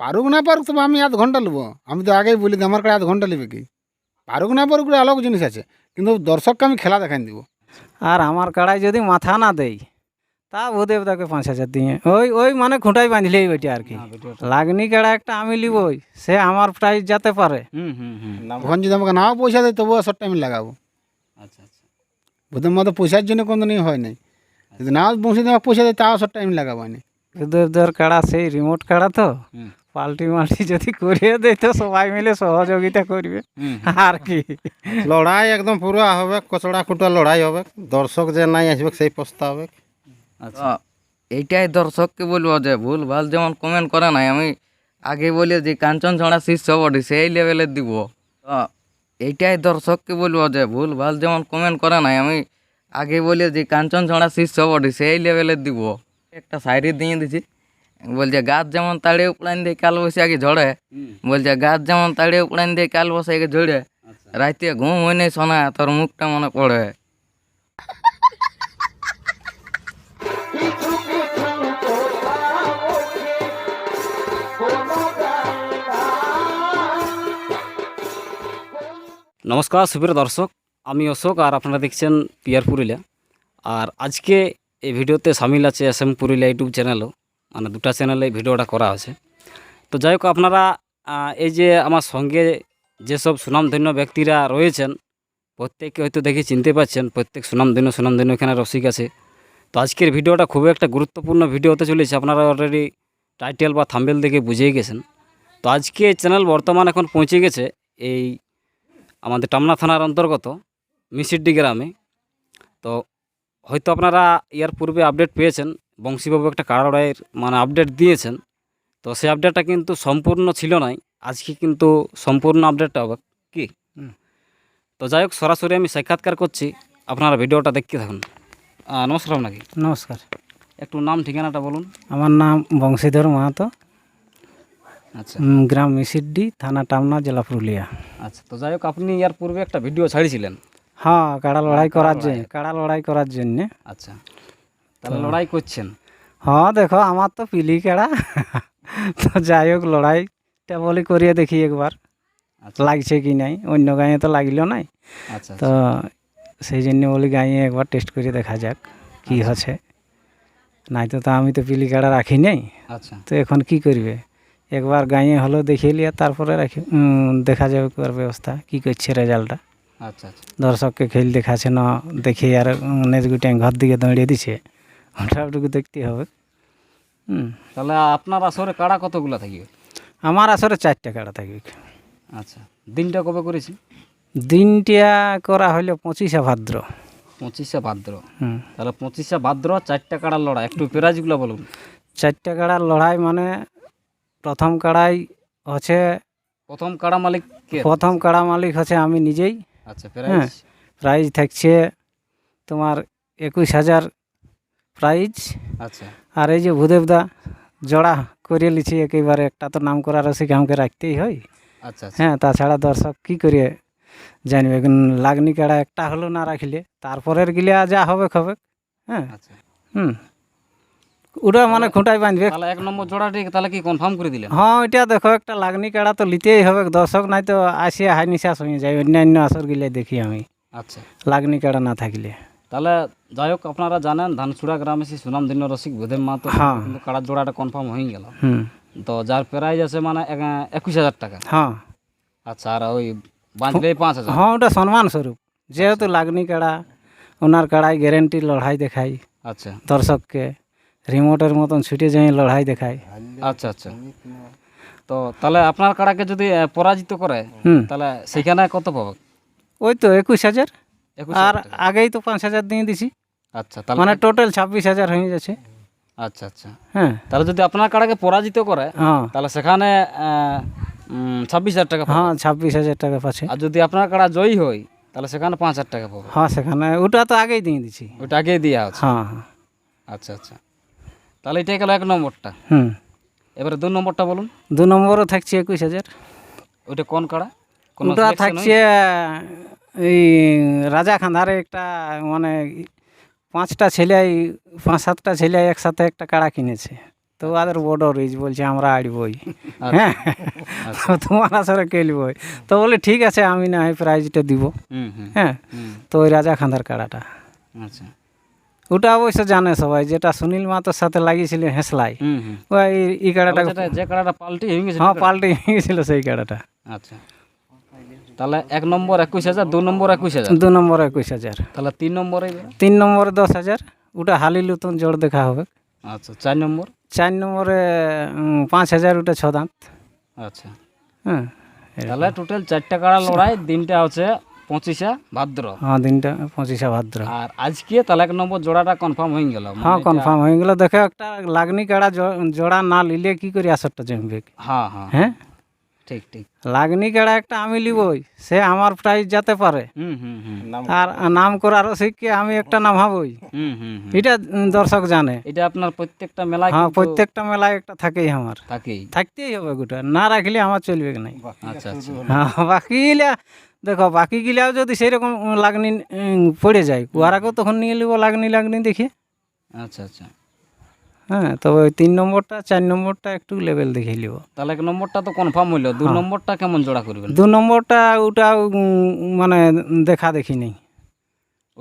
পারুক না পারুক তবে আমি আধ ঘণ্টা নেব আমি তো আগেই বলি আমার কাছে আধ ঘণ্টা নেবে কি? পারুক না পারুক আলোক জিনিস আছে। কিন্তু দর্শককে আমি খেলা দেখাই দিব। আর আমার কাড়ায় যদি মাথা না দেই তা ভূদেবদাকে পাঁচ হাজার দিয়ে। ওই ওই মানে খুঁটাই বাঁধলেই ওইটা আর কি। লাগনি কাড়া একটা আমি লিবই সে আমার প্রাইজ যেতে পারে। হুম হুম হুম। তখন যদি আমাকে নাও পয়সা দেয় তবুও শর্ট টাইম লাগাবো। আচ্ছা আচ্ছা। বুধের মতো পয়সার জন্য কোনো দিনই হয় নাই। যদি নাও বংশী আমাকে পয়সা দেয় তাও শর্ট টাইম লাগাবো আমি। ভূদেবদার কাড়া সেই রিমোট কাড়া তো। হুম। পাল্টি মাল্টি যদি করিয়ে দেয় তো সবাই মিলে সহযোগিতা করবে। আর কি। লড়াই একদম পুরা হবে কচড়া কুটা লড়াই হবে। দর্শক যে নাই আসবে সেই পস্তা হবে। আচ্ছা। এইটাই দর্শককে বলব যে ভুল ভালো যেমন কমেন্ট করে নাই আমি আগে বলি যে কাঞ্চন ছড়া শীর্ষ বডি সেই লেভেলের দিব। তো এইটাই দর্শককে বলব যে ভুল ভালো যেমন কমেন্ট করে নাই আমি আগে বলি যে কাঞ্চন ছড়া শীর্ষ বডি সেই লেভেলের দিব। একটা সাইডে দিয়ে দিছি। বলছে গাছ যেমন তাড়িয়ে উপড়ান দিয়ে কাল বৈশাখী ঝড়ে বলছে গাছ যেমন তাড়িয়ে উপড়ান দিয়ে কাল বৈশাখী ঝড়ে রাতে ঘুম হয় নাই শোনা তোর মুখটা মনে পড়ে। নমস্কার সুপ্রিয় দর্শক আমি অশোক আর আপনারা দেখছেন পিয়ার পুরুলিয়া। আর আজকে এই ভিডিওতে সামিল আছে এস এম পুরুলিয়া ইউটিউব চ্যানেলও। মানে দুটা চ্যানেলে ভিডিওটা করা আছে। তো যাই হোক, আপনারা এই যে আমার সঙ্গে যেসব সুনামধন্য ব্যক্তিরা রয়েছেন, প্রত্যেককে হয়তো দেখে চিনতে পাচ্ছেন, প্রত্যেক সুনামধন্য সুনামধন্য এখানে রসিক আছে। তো আজকের ভিডিওটা খুবই একটা গুরুত্বপূর্ণ ভিডিও হতে চলেছে, আপনারা অলরেডি টাইটেল বা থাম্বেল দেখে বুঝেই গেছেন। তো আজকে চ্যানেল বর্তমান এখন পৌঁছে গেছে এই আমাদের টামনা থানার অন্তর্গত মিসিড্ডি গ্রামে। তো হয়তো আপনারা ইয়ার পূর্বে আপডেট পেয়েছেন বংশীবাবু একটা কারাড়াইয়ের মানে আপডেট দিয়েছেন। তো সেই আপডেটটা কিন্তু সম্পূর্ণ ছিল নাই। আজকে কিন্তু সম্পূর্ণ আপডেটটা হবে। কি? তো যাই হোক সরাসরি আমি সাক্ষাৎকার করছি। আপনারা ভিডিওটা দেখতে থাকুন। নমস্কার আপনাকে। নমস্কার। একটু নাম ঠিকানাটা বলুন। আমার নাম বংশীধর মাহাতো। আচ্ছা। গ্রাম মিসিড্ডি থানা টামনা জেলা পুরুলিয়া। আচ্ছা তো যাই হোক আপনি ইয়ার পূর্বে একটা ভিডিও ছাড়িয়েছিলেন হ্যাঁ কাড়া লড়াই করার জন্য কাড়া লড়াই করার জন্য। আচ্ছা। তাহলে লড়াই করছেন? হ্যাঁ দেখো আমার তো পিলি কাড়া। তো যাই হোক লড়াইটা বলি করিয়ে দেখি একবার। আচ্ছা। লাগছে কি নাই? অন্য গাঁয়ে তো লাগল নাই। আচ্ছা তো সেই জন্য বলি গাঁয়ে একবার টেস্ট করে দেখা যাক কি হচ্ছে। নাই তো তা আমি তো পিলি কাড়া রাখি নাই। আচ্ছা। তো এখন কি করবে? একবার গাঁয়ে হলো দেখিয়ে লিয়া তারপরে রাখি। দেখা যাবে একবার ব্যবস্থা কি করছে রেজাল্টটা আচ্ছা আচ্ছা। দর্শককে খেল দেখাচ্ছে না দেখে আর নেজ গুটে ঘর দিকে দাঁড়িয়ে দিছে। ওটাটুকু দেখতে হবে। হুম তাহলে আপনার আসরে কাড়া কতগুলো থাকবে? আমার আসরে চারটে কাড়া থাকবে। আচ্ছা দিনটা কবে করেছি দিনটা করা হলো পঁচিশে ভাদ্র। পঁচিশে ভাদ্র। হুম। তাহলে পঁচিশে ভাদ্র চারটা কাড়ার লড়াই একটু প্রাইজগুলো বলুন। চারটে কাড়ার লড়াই মানে প্রথম কাড়াই হচ্ছে প্রথম কাড়া মালিক প্রথম কাড়া মালিক হচ্ছে আমি নিজেই। আচ্ছা প্রাইজ। প্রাইজ থাকছে তোমার একুশ হাজার প্রাইজ। আচ্ছা। আর এই যে ভূদেবদা জোড়া করে লিছি একেবারে একটা তো নাম করা রসিক আমাকে রাখতেই হয়। আচ্ছা আচ্ছা। হ্যাঁ তাছাড়া দর্শক কি করে জানবে লাগনি কাড়া একটা হলো না রাখলে তারপরের গিলা যা হবে হবে হ্যাঁ। আচ্ছা। হুম। ওটা মানে খুঁটাই বাঁধবে। তাহলে এক নম্বর জোড়াটি তাহলে কি কনফার্ম করে দিলে হ্যাঁ এটা দেখো একটা লাগনি কাড়া তো নিতেই হবে। দর্শক নাই তো আসিয়া হাই নিশাস হয়ে যায় অন্যান্য আসর গিলে দেখি আমি। আচ্ছা। লাগনি কাড়া না থাকলে। তাহলে যাই হোক আপনারা জানেন ধানছুড়া গ্রামে সেই সুনাম দিন্য রসিক বুধের মাতো হ্যাঁ। কিন্তু কাড়ার জোড়াটা কনফার্ম হয়ে গেল। তো যার প্রাইজ আছে মানে একুশ হাজার টাকা। হ্যাঁ। আচ্ছা আর ওই বাঁচলে পাঁচ হাজার। হ্যাঁ ওটা সম্মান স্বরূপ। যেহেতু লাগনি কাড়া ওনার কাড়াই গ্যারেন্টি লড়াই দেখাই। আচ্ছা। দর্শককে রিমোটের মতন ছুটে যাই লড়াই দেখাই। আচ্ছা আচ্ছা। তো তাহলে আপনার কাড়াকে যদি পরাজিত করে হুম। তাহলে সেখানে কত পাবে? ওই তো একুশ হাজার। আর আগেই তো পাঁচ হাজার দিয়ে দিছি। আচ্ছা তাহলে মানে টোটাল ছাব্বিশ হাজার হয়ে যাচ্ছে। আচ্ছা আচ্ছা। হ্যাঁ। তাহলে যদি আপনার কাড়াকে পরাজিত করে হ্যাঁ। তাহলে সেখানে ছাব্বিশ হাজার টাকা হ্যাঁ ছাব্বিশ হাজার টাকা পাচ্ছে। আর যদি আপনার কাড়া জয়ী হয় তাহলে সেখানে পাঁচ হাজার টাকা পাবো। হ্যাঁ সেখানে ওটা তো আগেই দিয়ে দিছি। ওটা আগেই দেওয়া আছে। হ্যাঁ হ্যাঁ। আচ্ছা আচ্ছা। তাহলে এটাই গেল এক নম্বরটা। হুম। এবারে দু নম্বরটা বলুন। দু নম্বরও থাকছে একুশ হাজার। ওইটা কোন কাড়া কোন ওটা থাকছে এই রাজা খান্ধারে একটা মানে পাঁচটা ছেলে পাঁচ সাতটা ছেলে একসাথে একটা কাড়া কিনেছে। তো ওদের বড় রিচ বলছে আমরা আড়বই। হ্যাঁ? তোমার আসরে খেলবই তো বলে ঠিক আছে আমি না হয় প্রাইজটা দিব। হ্যাঁ? তো ওই রাজা খান্দার কাড়াটা। আচ্ছা। ওটা অবশ্য জানে সবাই যেটা সুনীল মাতোর সাথে লাগিয়েছিল হেসলাই। ওই এই কাড়াটা যেটা- যে কাড়াটা পাল্টি হয়ে গেছে হ্যাঁ পাল্টে গেছিল সেই কাড়াটা। আচ্ছা। তাহলে এক নম্বর একুশ হাজার দু নম্বর একুশ হাজার? দু নম্বর একুশ হাজার। তাহলে তিন নম্বরে তিন নম্বরে দশ হাজার ওটা হালি লুতন জোর দেখা হবে। আচ্ছা চার নম্বর? চার নম্বরে পাঁচ হাজার ওটা ছ দাঁত আচ্ছা। হ্যাঁ তাহলে টোটাল চারটা কাড়া লড়াই দিনটা হচ্ছে পঁচিশে ভাদ্র। হ্যাঁ দিনটা পঁচিশে ভাদ্র। আর আজকে তাহলে এক নম্বর জোড়াটা কনফার্ম হয়ে গেল। মানে হ্যাঁ কনফার্ম হয়ে গেল। দেখো একটা লাগনি কাড়া জোড়া না নিলে কি করে আসরটা জমবে? হ্যাঁ হ্যাঁ। হ্যাঁ? ঠিক ঠিক। লাগনি কাড়া একটা আমি লিবই সে আমার প্রাইজ যেতে পারে। হুম হুম হুম। আর নাম করারও শিখকে আমি একটা নামাবই হুম হুম হুম। এটা দর্শক জানে। এটা আপনার প্রত্যেকটা মেলায় হ্যাঁ প্রত্যেকটা মেলায় একটা থাকেই আমার। থাকেই। থাকতেই হবে গোটা না রাখলে আমার চলবে না আচ্ছা আচ্ছা। হ্যাঁ বাকি গিলা দেখো বাকি গিলাও যদি সেরকম লাগনি পড়ে যায় ওরাকেও তখন নিয়ে নিব লাগনি লাগনি দেখে। আচ্ছা আচ্ছা। হ্যাঁ তবে ওই তিন নম্বরটা চার নম্বরটা একটু লেভেল দেখে নিব। তাহলে এক নম্বরটা তো কনফার্ম হইল। দু নম্বরটা কেমন জোড়া করবেন? দু নম্বরটা ওটা মানে দেখা দেখি নেই।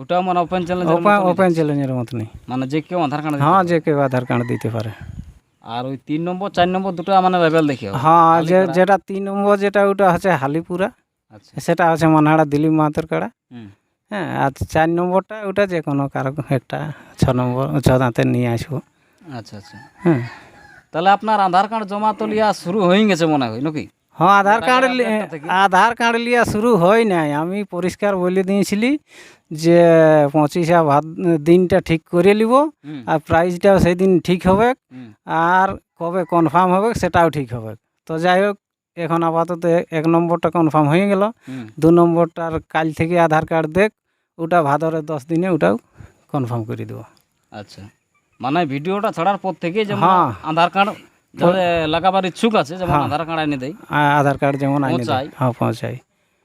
ওটাও মানে ওপেন চ্যালেঞ্জ ওপেন চ্যালেঞ্জের মতো নেই মানে যে কেউ আধার কার্ড হ্যাঁ যে কেউ আধার কার্ড দিতে পারে। আর ওই তিন নম্বর চার নম্বর দুটো মানে লেভেল দেখে। হ্যাঁ যেটা তিন নম্বর যেটা ওটা হচ্ছে হালিপুরা। আচ্ছা। সেটা হচ্ছে মানহাড়া দিলীপ মাহাতোর কাড়া। হ্যাঁ আর চার নম্বরটা ওটা যে কোনো কারও একটা ছ নম্বর ছ দাঁতের নিয়ে আসব। আচ্ছা আচ্ছা। হ্যাঁ। তাহলে আপনার আধার কার্ড জমা তো লিয়া শুরু হয়ে গেছে মনে হয় নাকি? হ্যাঁ আধার কার্ড? আধার কার্ড লিয়া শুরু হয় নাই। আমি পরিষ্কার বলে দিয়েছিলি যে পঁচিশা ভাদ দিনটা ঠিক করে নিব আর প্রাইসটাও সেই দিন ঠিক হবে আর কবে কনফার্ম হবে সেটাও ঠিক হবে। তো যাই হোক এখন আপাতত এক নম্বরটা কনফার্ম হয়ে গেল। দু নম্বরটার কাল থেকে আধার কার্ড দেখ ওটা ভাদরের দশ দিনে ওটাও কনফার্ম করে দেবো। আচ্ছা। মানে ভিডিওটা ছাড়ার পর থেকে যেমন হ্যাঁ। আধার কার্ড লাগাবার ইচ্ছুক আছে যেমন হ্যাঁ। আধার কার্ড এনে দেয় আধার কার্ড যেমন। পৌঁছায়? হ্যাঁ পৌঁছাই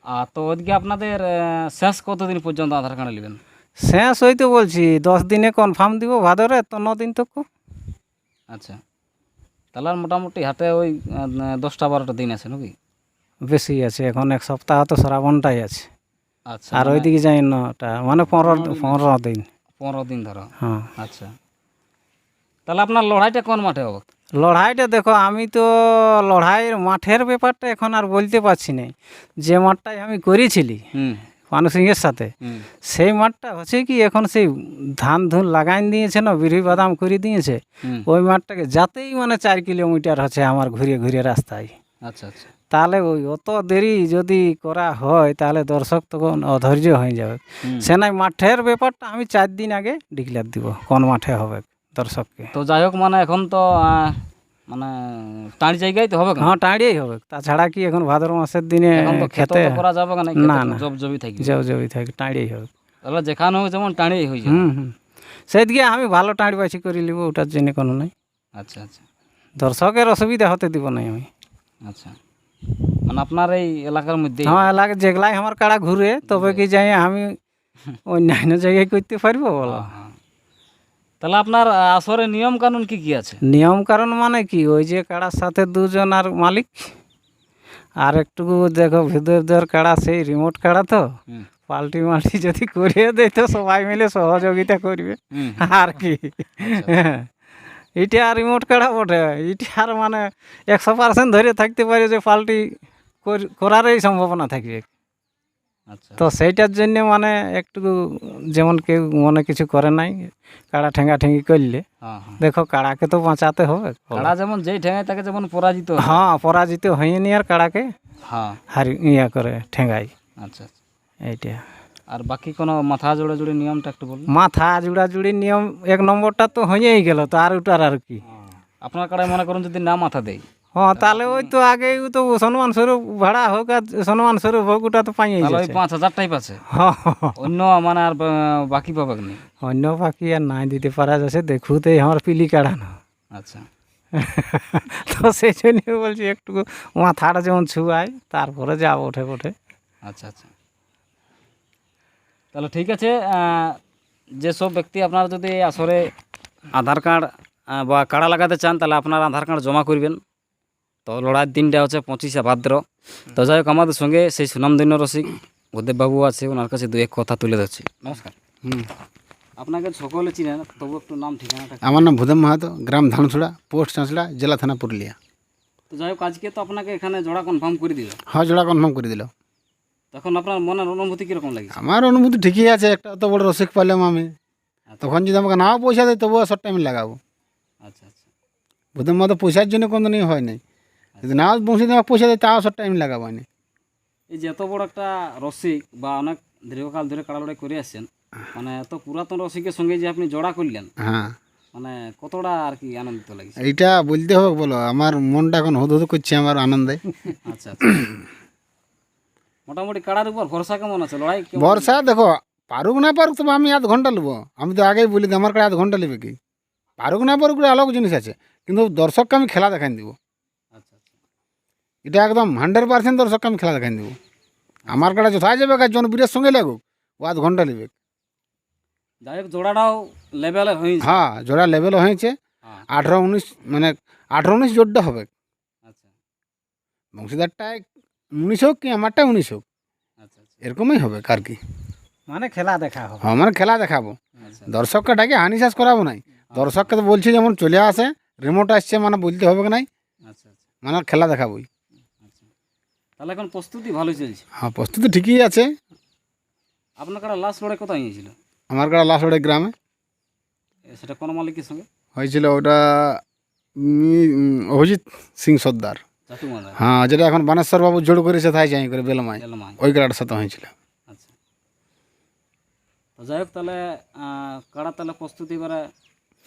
আর তো ওইদিকে আপনাদের শেষ কতদিন পর্যন্ত আধার কার্ড নেবেন? শেষ হইতে বলছি দশ দিনে কনফার্ম দিব ভাদরে তো দিন তো আচ্ছা। তাহলে মোটামুটি হাতে ওই দশটা বারোটা দিন আছে নাকি? বেশি আছে এখন এক সপ্তাহ তো শ্রাবণটাই আছে। আচ্ছা আর ওইদিকে যাই না ওটা মানে পনেরো পনেরো দিন। পনেরো দিন ধরো। হ্যাঁ। আচ্ছা। তাহলে আপনার লড়াইটা কোন মাঠে হবে? লড়াইটা দেখো আমি তো লড়াইয়ের মাঠের ব্যাপারটা এখন আর বলতে পারছি না। যে মাঠটাই আমি করেছিলি সিংয়ের সাথে সেই মাঠটা হচ্ছে কি এখন সেই ধান ধুন লাগাই দিয়েছে না বিড়ি বাদাম করে দিয়েছে ওই মাঠটাকে যাতেই মানে চার কিলোমিটার হচ্ছে আমার ঘুরে ঘুরে রাস্তায়। আচ্ছা আচ্ছা। তাহলে ওই অত দেরি যদি করা হয় তাহলে দর্শক তখন অধৈর্য হয়ে যাবে। হুম। সে নাই মাঠের ব্যাপারটা আমি চার দিন আগে ডিক্লেয়ার দিব কোন মাঠে হবে। দর্শককে তো যাই হোক মানে এখন তো মানে টাঁড়ি জায়গায় তো হবে? হ্যাঁ টাঁড়িয়েই হবে। তাছাড়া কি এখন ভাদ্র মাসের দিনে খেতে করা যাবে না না, না। জব জবই থাকবে। জব জবি থাকে টাঁড়িয়েই হবে। তাহলে যেখানে হোক যেমন টাঁড়ি হয়ে যাবে। হুম হুম। সেইদিকে আমি ভালো টাঁড়ি বাছি করে নিব ওটার জন্য কোনো নাই। আচ্ছা আচ্ছা। দর্শকের অসুবিধা হতে দিব না আমি। আচ্ছা। মানে আপনার এই এলাকার মধ্যে হ্যাঁ এলাকা যেগুলাই আমার কাড়া ঘুরে তবে কি যাই আমি অন্যান্য জায়গায় করতে পারব বলো? তাহলে আপনার আহ, আসরের নিয়ম কানুন কি কি আছে? নিয়ম কারণ মানে কি? ওই যে কাড়ার সাথে দুজন আর মালিক আর একটু দেখো ভিতর কাড়া সেই রিমোট কাড়া তো পাল্টি মাল্টি যদি করিয়ে দেয় তো সবাই মিলে সহযোগিতা করবে। আর কি। এটা আর রিমোট কাড়া বটে। এটা আর মানে একশো পার্সেন্ট ধরে থাকতে পারে যে পাল্টি কর- করারই সম্ভাবনা থাকবে। আচ্ছা তো সেইটার জন্য মানে একটু যেমন কেউ মনে কিছু করে নাই কাড়া ঠেঙ্গা ঠেঙ্গি করলে। হ্যাঁ হ্যাঁ। দেখো কাড়াকে তো বাঁচাতে হবে। কাড়া যেমন যেই ঠেঙে তাকে যেমন পরাজিত হ্যাঁ। পরাজিত হয়নি আর কাড়াকে। হ্যাঁ। হারি ইয়া করে ঠেঙ্গাই আচ্ছা আচ্ছা। এইটা। আর বাকি কোনো মাথা জোড়ে জোড়ে নিয়মটা একটু বলুন। মাথা জুড়া জুড়ি নিয়ম এক নম্বরটা তো হয়েই গেল তো আর ওটার আর কি। আপনার কাড়ায় মনে করুন যদি না মাথা দেয়। হ্যাঁ তাহলে ওই তো আগে তো সম্মান স্বরূপ ভাড়া হোক আর সম্মান স্বরূপ হোক ওটা তো তাহলে ওই পাঁচ হাজার টাইপ আছে। অন্য মানে আর বাকি পাবে না অন্য পাখি আর নাই দিতে পারা যাচ্ছে দেখুতে আমার পিলি কাড়ানো। আচ্ছা। তো সেই জন্য বলছি একটু মাথাটা যেমন ছুয়াই তারপরে যাব ওঠে ওঠে আচ্ছা আচ্ছা। তাহলে ঠিক আছে যেসব ব্যক্তি আপনার যদি আসরে আধার কার্ড বা কাড়া লাগাতে চান তাহলে আপনার আধার কার্ড জমা করবেন। তো লড়াইয়ের দিনটা হচ্ছে পঁচিশে ভাদ্র। তো যাই হোক আমাদের সঙ্গে সেই সুনামধন্য রসিক ভূদেববাবু আছে ওনার কাছে দু এক কথা তুলে ধরছি। নমস্কার। হুম। আপনাকে সকলে চিনেন তবু একটু নাম ঠিকানাটা আমার নাম ভূদেব মাহাতো গ্রাম ধানছড়া পোস্ট চাঁচড়া জেলা থানা পুরুলিয়া। তো যাই হোক আজকে তো আপনাকে এখানে জোড়া কনফার্ম করে দিল। হ্যাঁ জোড়া কনফার্ম করে দিল। তখন আপনার মনের অনুভূতি কীরকম লাগে আমার অনুভূতি ঠিকই আছে একটা অত বড় রসিক পাইলাম আমি। তখন যদি আমাকে নাও পয়সা দেয় তবুও শর্ট টাইম লাগাবো। আচ্ছা আচ্ছা। ভূদেব মাহাতো পয়সার জন্য কোনো দিনই হয় নাই। যদি নাও বংশী আমাকে পয়সা দেয় তাও শর্ট টাইম লাগাবো আমি। এই যে এত বড় একটা রসিক বা অনেক দীর্ঘকাল ধরে কাড়া লড়াই করে আসছেন মানে এত পুরাতন রসিকের সঙ্গে যে আপনি জোড়া করলেন হ্যাঁ। মানে কতটা আর কি আনন্দিত লাগছে? এইটা বলতে হবে বলো আমার মনটা এখন হুদ হুদ করছে আমার আনন্দে। আচ্ছা আচ্ছা। মোটামুটি কাড়ার উপর ভরসা কেমন আছে? লড়াই কেমন? বর্ষা দেখো পারুক না পারুক তবে আমি আধ ঘণ্টা নেব আমি তো আগেই বলি দিই, আমার কাছে আধ ঘণ্টা নেবে কি? পারুক না পারুক আলাদা জিনিস আছে। কিন্তু দর্শককে আমি খেলা দেখাই দিব। এটা একদম হান্ড্রেড পার্সেন্ট দর্শককে আমি খেলা দেখাই দিব। আমার কাছে যথা যাবে কাজ জনপ্রিয়ের সঙ্গে লাগুক ও আধ ঘণ্টা নেবে। যাই হোক জোড়াটাও লেভেলে হয়েছে। হ্যাঁ জোড়া লেভেল হয়েছে। হ্যাঁ, আঠেরো উনিশ মানে আঠেরো উনিশ জোরটা হবে। আচ্ছা। বংশীদারটায় উনিশ হোক কি আমারটায় উনিশ হোক। আচ্ছা আচ্ছা। এরকমই হবে কার কি। মানে খেলা দেখা হবে হ্যাঁ মানে খেলা দেখাবো। আচ্ছা। দর্শককে ডাকে হানি শেষ করাবো নাই। দর্শককে তো বলছি যেমন চলে আসে রিমোট আসছে মানে বলতে হবে কি নাই। মানে খেলা দেখাবোই। তাহলে এখন প্রস্তুতি ভালো চলছে। হ্যাঁ প্রস্তুতি ঠিকই আছে। আপনার কাড়া লাস্ট লড়াই কোথায় হয়েছিল আমার কাছে লাসড়ে গ্রামে। সেটা কোন মালিকের সঙ্গে? হয়েছিল ওটা মি- অভিজিৎ সিং সর্দার। হ্যাঁ যেটা এখন বানেশ্বর বাবু জোড় করেছে তাই যাই করে বেলমায়। এলমাই ওই কাটার সাথে হয়েছিল। আচ্ছা। তো যাই হোক তাহলে কাড়া তাহলে প্রস্তুতি এবারে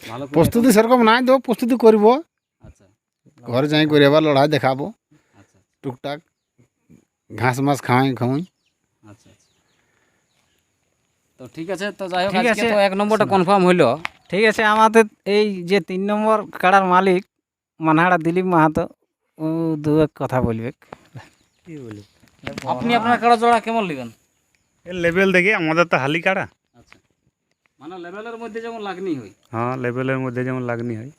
ভালো প্রস্তুতি সেরকম নাই দেবো প্রস্তুতি করব। আচ্ছা। ঘরে যাই করে এবার লড়াই দেখাবো। আচ্ছা। টুকটাক। ঘাস মাস খাওয়াই খাওয়াই। আচ্ছা আচ্ছা। তো ঠিক আছে তো যাই হোক ঠিক আজকে আছে। তো এক নম্বরটা কনফার্ম হইল। ঠিক আছে আমাদের এই যে তিন নম্বর কাড়ার মালিক মানহাড়া দিলীপ মাহাতো ও দু এক কথা বলবে। কি বলি? আপনি আপনার কাড়া জোড়া কেমন নেবেন? এর লেভেল দেখে আমাদের তো হালি কাড়া। আচ্ছা। মানে লেভেলের মধ্যে যেমন লাগনি হয়। হ্যাঁ লেভেলের মধ্যে যেমন লাগনি হয়।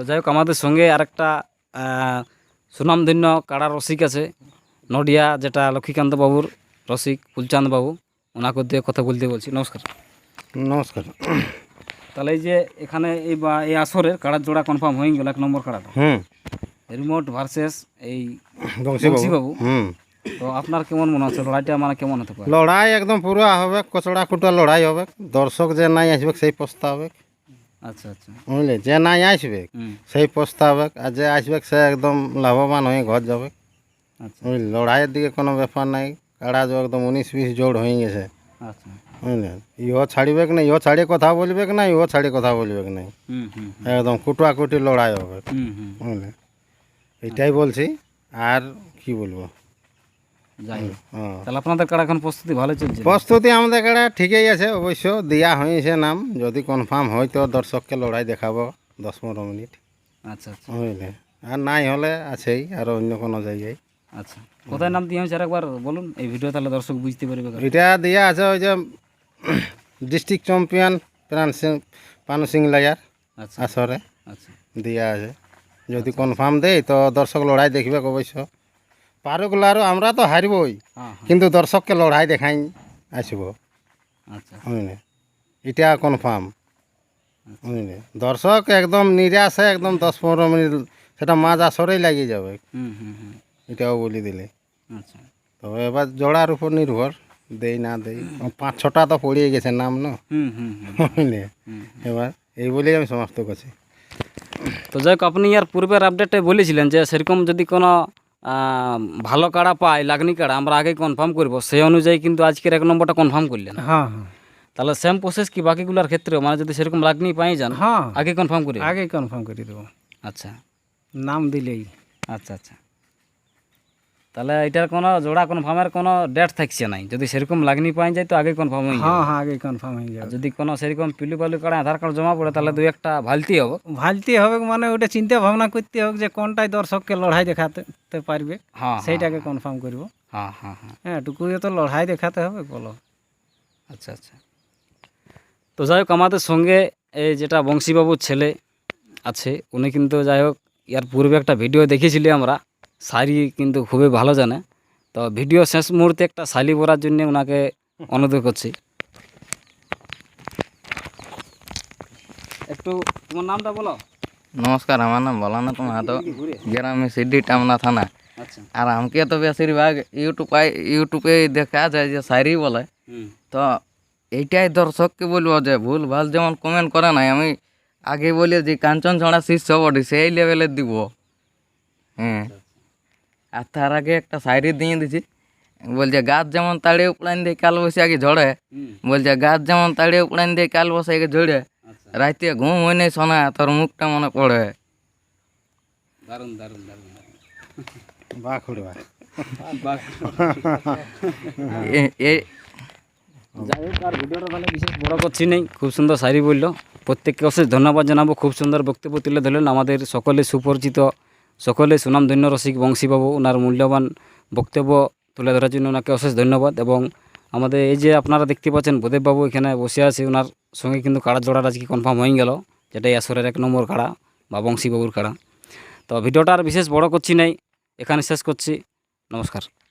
তো যাই হোক আমাদের সঙ্গে আরেকটা সুনামধন্য কাড়া রসিক আছে নডিয়া যেটা লক্ষ্মীকান্ত বাবুর রসিক ফুলচাঁদ বাবু ওনাকে দিয়ে কথা বলতে বলছি। নমস্কার। নমস্কার। তাহলে এই যে এখানে এই বা এই আসরের কাড়ার জোড়া কনফার্ম হয়ে গেল এক নম্বর কাড়াটা। হুম। রিমোট ভার্সেস এই বাবু। হুম। তো আপনার কেমন মনে হচ্ছে? লড়াইটা মানে কেমন হতে পারে? লড়াই একদম পুরো হবে কচড়া কুটা লড়াই হবে। দর্শক যে নাই আসবে সেই পস্তাবে আচ্ছা আচ্ছা। বুঝলে? যে নাই আসবে সেই পস্তাবে আর যে আসবে সে একদম লাভবান হয়ে ঘর যাবে। আচ্ছা। বুঝলি? লড়াইয়ের দিকে কোনো ব্যাপার নাই। কাড়া যে একদম উনিশ বিশ জোড় হয়ে গেছে। আচ্ছা। বুঝলেন ইহো ছাড়িবে কি না ইহো ছাড়িয়ে কথা বলবে কি না ইহো ছাড়িয়ে কথা বলবে কি না একদম কুটুয়া কুটি লড়াই হবে। বুঝলেন এটাই বলছি। আর কি বলব? যাই তাহলে আপনাদের কাড়া এখন প্রস্তুতি ভালো চলছে? প্রস্তুতি আমাদের কাছে ঠিকই আছে অবশ্য দেওয়া হয়েছে নাম। যদি কনফার্ম হয় তো দর্শককে লড়াই দেখাবো দশ পনেরো মিনিট। আচ্ছা আচ্ছা। বুঝলে? আর নাই হলে আছেই আর অন্য কোনো জায়গায়। আচ্ছা। কোথায় নাম দিয়ে হয়েছে আরেকবার বলুন? এই ভিডিও তাহলে দর্শক বুঝতে পারবে এটা দেওয়া আছে ওই যে ডিস্ট্রিক্ট চ্যাম্পিয়ন প্রাণ সিং পানু সিং লায়ার আচ্ছা। আসরে। আচ্ছা। দেওয়া আছে। যদি কনফার্ম দেয় তো দর্শক লড়াই দেখবে অবশ্য। পারুকগুলো আরও আমরা তো হারবই হ্যাঁ হ্যাঁ। কিন্তু দর্শককে লড়াই দেখাই আসব। আচ্ছা। বুঝলে? এটা কনফার্ম বুঝলে? দর্শক একদম নিরাশে একদম দশ পনেরো মিনিট সেটা মাঝ আসরেই লাগিয়ে যাবে। এটাও বলে দিলে। আচ্ছা। তবে এবার জোড়ার উপর নির্ভর দেই না দেই। পাঁচ ছটা তো পড়িয়ে গেছে নাম না? বুঝলে? এবার এই বলেই আমি সমস্ত করছি। তো যাই হোক আপনি আর পূর্বের আপডেটে বলেছিলেন যে সেরকম যদি কোনো ভালো কাড়া পাই লাগনি কাড়া আমরা আগে কনফার্ম করব। সেই অনুযায়ী কিন্তু আজকের এক নম্বরটা কনফার্ম করলেন। হ্যাঁ হ্যাঁ। তাহলে সেম প্রসেস কি বাকিগুলোর ক্ষেত্রে মানে যদি সেরকম লাগনি পাই যান হ্যাঁ। আগে কনফার্ম করি আগে কনফার্ম করে দেবো। আচ্ছা। নাম দিলেই। আচ্ছা আচ্ছা। তাহলে এটার কোনো জোড়া কনফার্মের কোনো ডেট থাকছে নাই। যদি সেরকম লাগনি পাই যায় তো আগে কনফার্ম হয়ে হ্যাঁ হ্যাঁ আগেই কনফার্ম হয়ে যাবে। যদি কোনো সেরকম পিলু পালু কাড়া আধার কার্ড জমা পড়ে তাহলে দুই একটা ভালতি হবে। ভালতে হবে মানে ওটা চিন্তা ভাবনা করতে হবে যে কোনটাই দর্শককে লড়াই দেখাতে পারবে হ্যাঁ সেইটাকে কনফার্ম করব। হ্যাঁ হ্যাঁ হ্যাঁ। হ্যাঁ টুকুরে তো লড়াই দেখাতে হবে বলো। আচ্ছা আচ্ছা। তো যাই হোক আমাদের সঙ্গে এই যেটা বংশীবাবুর ছেলে আছে উনি কিন্তু যাই হোক ইয়ার পূর্বে একটা ভিডিও দেখেছিলি আমরা। শাড়ি কিন্তু খুবই ভালো জানে। তো ভিডিও শেষ মুহূর্তে একটা শালি পরার জন্য ওনাকে অনুরোধ করছি। একটু তোমার নামটা বলো। নমস্কার আমার নাম ভোলানাথ মাহাতো গ্রামে সিডি টামনা থানা। আচ্ছা। আর আমাকে তো বেশিরভাগ ইউটিউব ইউটিউবে দেখা যায় যে শায়রি বলে। তো এইটাই দর্শককে বলব যে ভুল ভালো যেমন কমেন্ট করে নাই আমি আগে বলি যে কাঞ্চন ছড়া শীর্ষ বডি সেই লেভেলের দিব। হ্যাঁ। আর তার আগে একটা শায়রি দিয়ে দিছি। বলছে গাছ যেমন তাড়ে উপড়ান দিয়ে কাল বসে আগে ঝড়ে। বলছে গাছ যেমন তাড়ে উপড়ান দিয়ে কাল বৈশাখী ঝড়ে। আচ্ছা। রাইতে ঘুম হয় নাই শোনা তোর মুখটা মনে পড়ে। দারুণ দারুণ দারুণ বাহ খুঁড়ে বাহ এ- এ- যাই হোক আর ভিডিওটা তাহলে বিশেষ বড় করছি নেই খুব সুন্দর শাড়ি বলল। প্রত্যেককে অশেষ ধন্যবাদ জানাব খুব সুন্দর বক্তব্য তুলে ধরলেন আমাদের সকলে সুপরিচিত সকলে সুনামধন্য রসিক বংশীবাবু ওনার মূল্যবান বক্তব্য তুলে ধরার জন্য ওনাকে অশেষ ধন্যবাদ এবং আমাদের এই যে আপনারা দেখতে পাচ্ছেন বোদেববাবু এখানে বসে আছে ওনার সঙ্গে কিন্তু কাড়া জোড়ার আজকে কনফার্ম হয়ে গেল যেটা আসরের এক নম্বর কাড়া বা বংশীবাবুর কাড়া। তো ভিডিওটা আর বিশেষ বড় করছি নাই, এখানে শেষ করছি, নমস্কার।